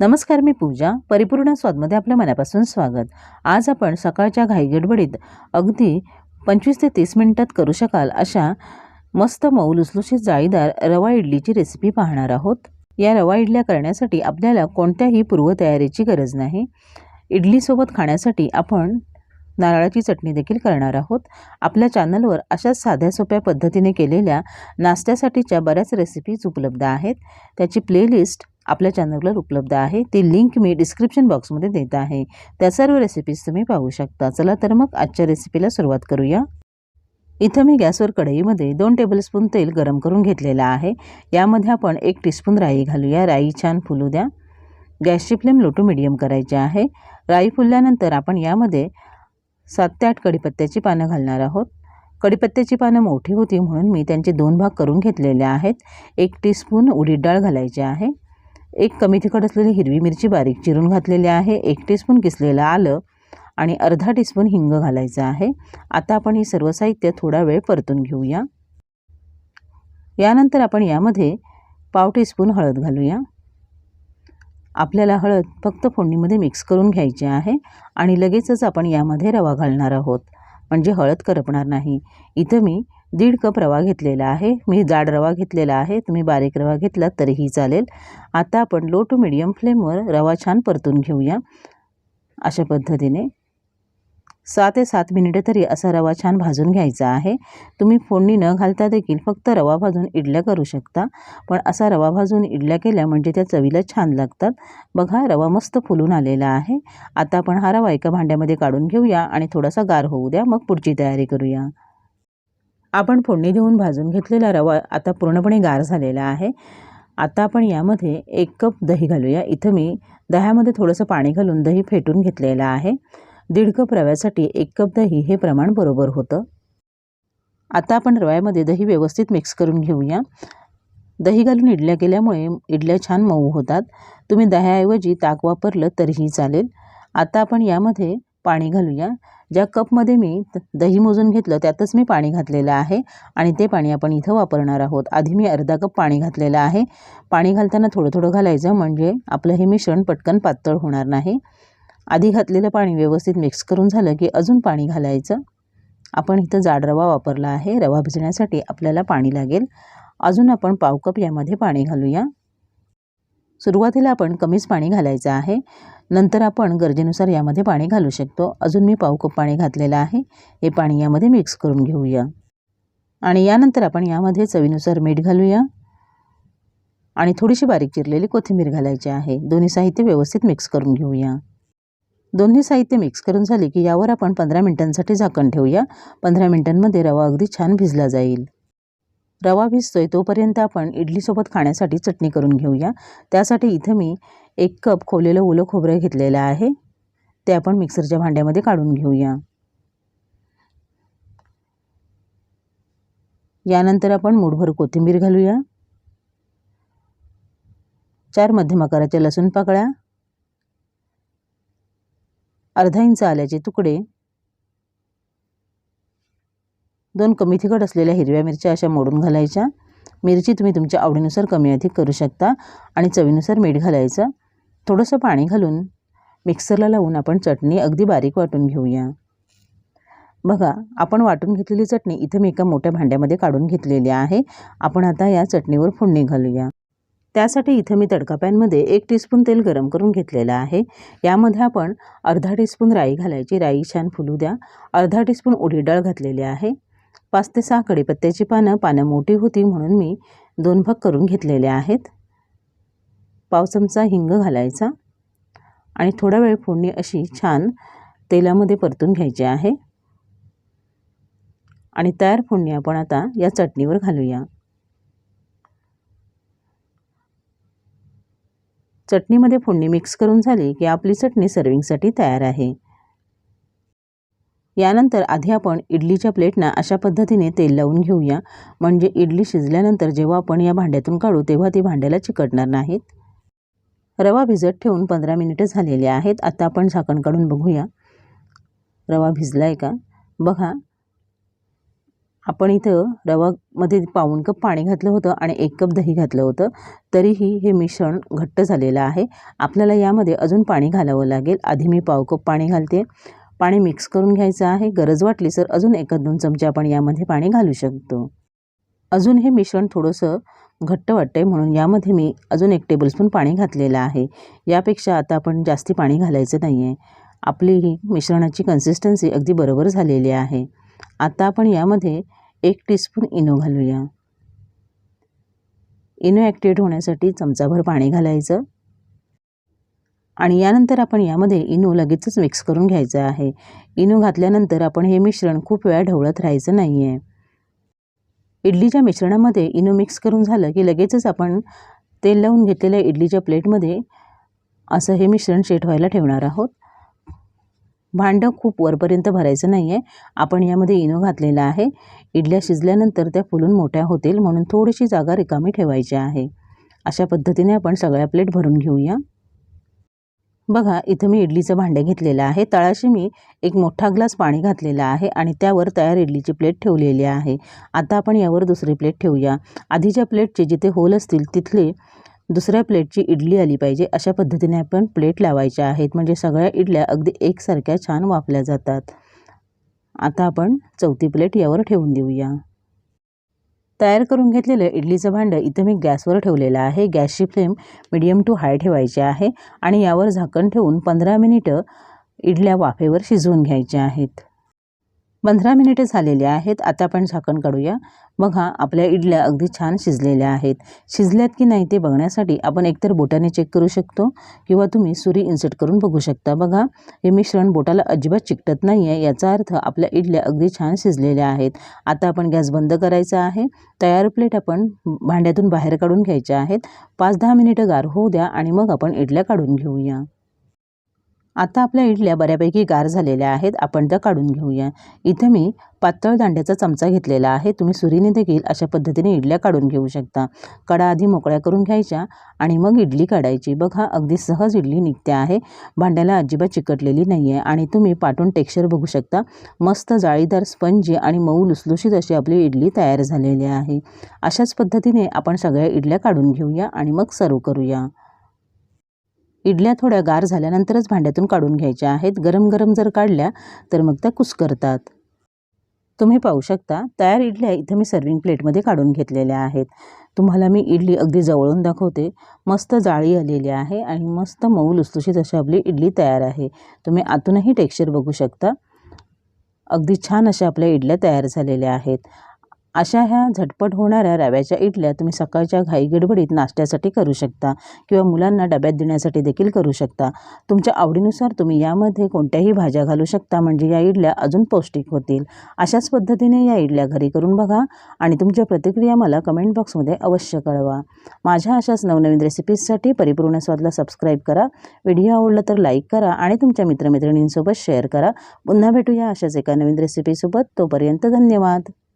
नमस्कार मी पूजा. परिपूर्ण स्वादमध्ये आपल्या मनापासून स्वागत. आज आपण सकाळच्या घाईगडबडीत अगदी पंचवीस ते तीस मिनिटात करू शकाल अशा मस्त मऊ लुसलुशीत जाळीदार रवा इडलीची रेसिपी पाहणार आहोत. या रवा इडल्या करण्यासाठी आपल्याला कोणत्याही पूर्वतयारीची गरज नाही. इडलीसोबत खाण्यासाठी आपण नारळाची चटणी देखील करणार आहोत. आपल्या चॅनलवर अशाच साध्या सोप्या पद्धतीने केलेल्या नाश्त्यासाठीच्या बऱ्याच रेसिपीज उपलब्ध आहेत. त्याची प्लेलिस्ट आपल्या चॅनलवर उपलब्ध आहे. ती लिंक मी डिस्क्रिप्शन बॉक्समध्ये देत आहे. त्या सर्व रेसिपीज तुम्ही पाहू शकता. चला तर मग आजच्या रेसिपीला सुरुवात करूया. इथं मी गॅसवर कढईमध्ये दोन टेबलस्पून तेल गरम करून घेतलेलं आहे. यामध्ये आपण एक टीस्पून राई घालूया. राई छान फुलू द्या. गॅसची फ्लेम लो टू मिडियम करायची आहे. राई फुलल्यानंतर आपण यामध्ये सात ते आठ कढीपत्त्याची पानं घालणार आहोत. कढीपत्त्याची पानं मोठी होती म्हणून मी त्यांचे दोन भाग करून घेतलेले आहेत. एक टीस्पून उडीद डाळ घालायची आहे. एक कमी तिखट असलेली हिरवी मिरची बारीक चिरून घातलेली आहे. एक टीस्पून किसलेलं आलं आणि अर्धा टीस्पून हिंग घालायचं आहे. आता आपण हे सर्व साहित्य थोडा वेळ परतून घेऊया. यानंतर आपण यामध्ये पाव टीस्पून हळद घालूया. आपल्याला हळद फक्त फोडणीमध्ये मिक्स करून घ्यायची आहे आणि लगेचच आपण यामध्ये रवा घालणार आहोत. म्हणजे हळद करपणार नाही. इथं मी दीड कप रवा घेतलेला आहे. मी जाड रवा घेतलेला आहे. तुम्ही बारीक रवा घेतला तरीही चालेल. आता आपण लो टू मिडियम फ्लेमवर रवा छान परतून घेऊया. अशा पद्धतीने. सहा ते सात मिनिटं तरी असा रवा छान भाजून घ्यायचा आहे. तुम्ही फोडणी न घालता देखील फक्त रवा भाजून इडल्या करू शकता. पण असा रवा भाजून इडल्या केल्या म्हणजे त्या चवीला छान लागतात. बघा रवा मस्त फुलून आलेला आहे. आता आपण हा रवा एका भांड्यामध्ये काढून घेऊया आणि थोडासा गार होऊ द्या. मग पुढची तयारी करूया. आपण फोडणी देऊन भाजून घेतलेला रवा आता पूर्णपणे गार झालेला आहे. आता आपण यामध्ये एक कप दही घालूया. इथं मी दह्यामध्ये थोडंसं पाणी घालून दही फेटून घेतलेलं आहे. दीड कप रव्यासाठी एक कप दही हे प्रमाण बरोबर होतं. आता आपण रव्यामध्ये दही व्यवस्थित मिक्स करून घेऊया. दही घालून इडल्या केल्यामुळे इडल्या छान मऊ होतात. तुम्ही दह्याऐवजी ताक वापरलं तरीही चालेल. आता आपण यामध्ये पाणी घालूया. ज्या कपमध्ये मी दही मोजून घेतलं त्यातच मी पाणी घातलेलं आहे. आणि ते पाणी आपण इथं वापरणार आहोत. आधी मी अर्धा कप पाणी घातलेलं आहे. पाणी घालताना थोडं थोडं घालायचं म्हणजे आपलं हे मिश्रण पटकन पातळ होणार नाही. आधी घातलेलं पाणी व्यवस्थित मिक्स करून झालं की अजून पाणी घालायचं. आपण इथं जाड रवा वापरला आहे. रवा भिजण्यासाठी आपल्याला पाणी लागेल. अजून आपण पाव कप यामध्ये पाणी घालूया. सुरुवातीला आपण कमीच पाणी घालायचं आहे. नंतर आपण गरजेनुसार यामध्ये पाणी घालू शकतो. अजून मी पाव कप पाणी घातलेलं आहे. हे पाणी यामध्ये मिक्स करून घेऊया. आणि यानंतर आपण यामध्ये चवीनुसार मीठ घालूया. आणि थोडीशी बारीक चिरलेली कोथिंबीर घालायची आहे. दोन्ही साहित्य व्यवस्थित मिक्स करून घेऊया. दोन्ही साहित्य मिक्स करून झाले की यावर आपण पंधरा मिनटांसाठी झाकण ठेवूया. पंधरा मिनटांमध्ये रवा अगदी छान भिजला जाईल. रवा भिजतोय तोपर्यंत आपण इडलीसोबत खाण्यासाठी चटणी करून घेऊया. त्यासाठी इथं मी एक कप खोवलेलं ओलं खोबरं घेतलेलं आहे. ते आपण मिक्सरच्या भांड्यामध्ये काढून घेऊया. यानंतर आपण मूठभर कोथिंबीर घालूया. चार मध्यम आकाराच्या लसूण पाकळ्या. अर्धा इंच आल्याचे तुकडे. दोन कमी तिखट असलेल्या हिरव्या मिरच्या अशा मोडून घालायच्या. मिरची तुम्ही तुमच्या आवडीनुसार कमी अधिक करू शकता आणि चवीनुसार मीठ घालायचं. थोडंसं पाणी घालून मिक्सरला लावून आपण चटणी अगदी बारीक वाटून घेऊया. बघा आपण वाटून घेतलेली चटणी इथं मी एका मोठ्या भांड्यामध्ये काढून घेतलेली आहे. आपण आता या चटणीवर फोडणी घालूया. त्यासाठी इथं मी तडका पॅनमध्ये एक टीस्पून तेल गरम करून घेतलेलं आहे. यामध्ये आपण अर्धा टीस्पून राई घालायची. राई छान फुलू द्या. अर्धा टीस्पून उडीद डाळ घातलेली आहे. पाच ते सहा कडीपत्त्याची पानं पानं मोठी होती म्हणून मी दोन भाग करून घेतलेले आहेत. पाव चमचा हिंग घालायचा आणि थोडा वेळ फोडणी अशी छान तेलामध्ये परतून घ्यायची आहे. आणि तयार फोडणी आपण आता या चटणीवर घालूया. चटणीमध्ये फोडणी मिक्स करून झाली की आपली चटणी सर्विंगसाठी तयार आहे. यानंतर आधी आपण इडलीच्या प्लेटना अशा पद्धतीने तेल लावून घेऊया. म्हणजे इडली शिजल्यानंतर जेव्हा आपण या भांड्यातून काढू तेव्हा ती भांड्याला चिकटणार नाहीत. रवा भिजत ठेवून पंधरा मिनिटं झालेली आहेत. आता आपण झाकण काढून बघूया. रवा भिजला आहे का? बघा. आपण इथं रवामध्ये पाऊण कप पाणी घातलं होतं आणि एक कप दही घातलं होतं. तरीही हे मिश्रण घट्ट झालेलं आहे. आपल्याला यामध्ये अजून पाणी घालावं लागेल. आधी मी पाव कप पाणी घालते. पाणी मिक्स करून घ्यायचं आहे. गरज वाटली तर अजून एखाद दोन चमचे आपण यामध्ये पाणी घालू शकतो. अजून हे मिश्रण थोडंसं घट्ट वाटतं आहे म्हणून यामध्ये मी अजून एक टेबलस्पून पाणी घातलेलं आहे. यापेक्षा आता आपण जास्ती पाणी घालायचं नाही आहे आपली ही मिश्रणाची कन्सिस्टन्सी अगदी बरोबर झालेली आहे. आता आपण यामध्ये एक टीस्पून इनो घालूया. इनो ॲक्टिवेट होण्यासाठी चमचाभर पाणी घालायचं. आणि यानंतर आपण यामध्ये इनो लगेचच मिक्स करून घ्यायचं आहे. इनो घातल्यानंतर आपण हे मिश्रण खूप वेळा ढवळत राहायचं नाही आहे इडलीच्या मिश्रणामध्ये इनो मिक्स करून झालं की लगेचच आपण तेल लावून घेतलेल्या इडलीच्या प्लेटमध्ये असं हे मिश्रण शेट व्हायला ठेवणार आहोत. भांडं खूप वरपर्यंत भरायचं नाही आहे आपण यामध्ये इनो घातलेला आहे. इडल्या शिजल्यानंतर त्या फुलून मोठ्या होतील म्हणून थोडीशी जागा रिकामी ठेवायची आहे. अशा पद्धतीने आपण सगळ्या प्लेट भरून घेऊया. बघा इथं मी इडलीचं भांडं घेतलेलं आहे. तळाशी मी एक मोठा ग्लास पाणी घातलेला आहे आणि त्यावर तयार इडलीची प्लेट ठेवलेली आहे. आता आपण यावर दुसरी प्लेट ठेवूया. आधीच्या प्लेटचे जिथे होल असतील तिथले दुसऱ्या प्लेटची इडली आली पाहिजे. अशा पद्धतीने आपण प्लेट लावायच्या आहेत. म्हणजे सगळ्या इडल्या अगदी एकसारख्या छान वापल्या जातात. आता आपण चौथी प्लेट यावर ठेवून देऊया. तयार करून घेतलेलं इडलीचं भांडं इथं मी गॅसवर ठेवलेलं आहे. गॅसची फ्लेम मिडियम टू हाय ठेवायची आहे आणि यावर झाकण ठेवून पंधरा मिनिटं इडल्या वाफेवर शिजवून घ्यायच्या आहेत. पंधरा मिनिटे झालेले आहेत आता आपण झाकण काढूया. बघा आपल्या इडल्या अगदी छान शिजलेल्या आहेत. शिजल्यात की नाही ते बघण्यासाठी आपण एकतर बोटाने चेक करू शकतो किंवा तुम्ही सुरी इन्सर्ट करून बघू शकता. बघा हे मिश्रण बोटाला अजिबात चिकटत नाही आहे याचा अर्थ आपल्या इडल्या अगदी छान शिजलेल्या आहेत. आता आपण गॅस बंद करायचा आहे. तयार प्लेट आपण भांड्यातून बाहेर काढून घ्यायच्या आहेत. पाच दहा मिनिटं गार होऊ द्या आणि मग आपण इडल्या काढून घेऊया. आता आपल्या इडल्या बऱ्यापैकी गार झालेल्या आहेत. आपण त्या काढून घेऊया. इथं मी पातळ दांड्याचा चमचा घेतलेला आहे. तुम्ही सुरीने देखील अशा पद्धतीने इडल्या काढून घेऊ शकता. कडा आधी मोकळ्या करून घ्यायच्या आणि मग इडली काढायची. बघा अगदी सहज इडली निघते आहे. भांड्याला अजिबात चिकटलेली नाही आहे आणि तुम्ही पाठून टेक्स्चर बघू शकता. मस्त जाळीदार स्पंजी आणि मऊ लुसलुशीत अशी आपली इडली तयार झालेली आहे. अशाच पद्धतीने आपण सगळ्या इडल्या काढून घेऊया आणि मग सर्व करूया. इडल्या थोड्या गार झाल्यानंतरच भांड्यातून काढून घ्यायच्या आहेत. गरम गरम जर काढल्या तर मग त्या कुस्करतात. तुम्ही पाहू शकता तयार इडल्या इथं मी सर्विंग प्लेटमध्ये काढून घेतलेल्या आहेत. तुम्हाला मी इडली अगदी जवळून दाखवते. मस्त जाळी आलेली आहे आणि मस्त मऊ लुसलुशीत अशी आपली इडली तयार आहे. तुम्ही आतूनही टेक्स्चर बघू शकता. अगदी छान अशा आपल्या इडल्या तयार झालेल्या आहेत. अशा ह्या झटपट होणाऱ्या रव्याच्या इडल्या तुम्ही सकाळच्या घाई गडबडीत नाश्त्यासाठी करू शकता किंवा मुलांना डब्यात देण्यासाठी देखील करू शकता. तुमच्या आवडीनुसार तुम्ही यामध्ये कोणत्याही भाज्या घालू शकता म्हणजे या इडल्या अजून पौष्टिक होतील. अशाच पद्धतीने या इडल्या घरी करून बघा आणि तुमच्या प्रतिक्रिया मला कमेंट बॉक्समध्ये अवश्य कळवा. माझ्या अशाच नवनवीन रेसिपीजसाठी परिपूर्ण स्वादला सबस्क्राईब करा व्हिडिओ आवडला तर लाईक करा आणि तुमच्या मित्रमैत्रिणींसोबत शेअर करा. पुन्हा भेटूया अशाच एका नवीन रेसिपीसोबत तोपर्यंत धन्यवाद.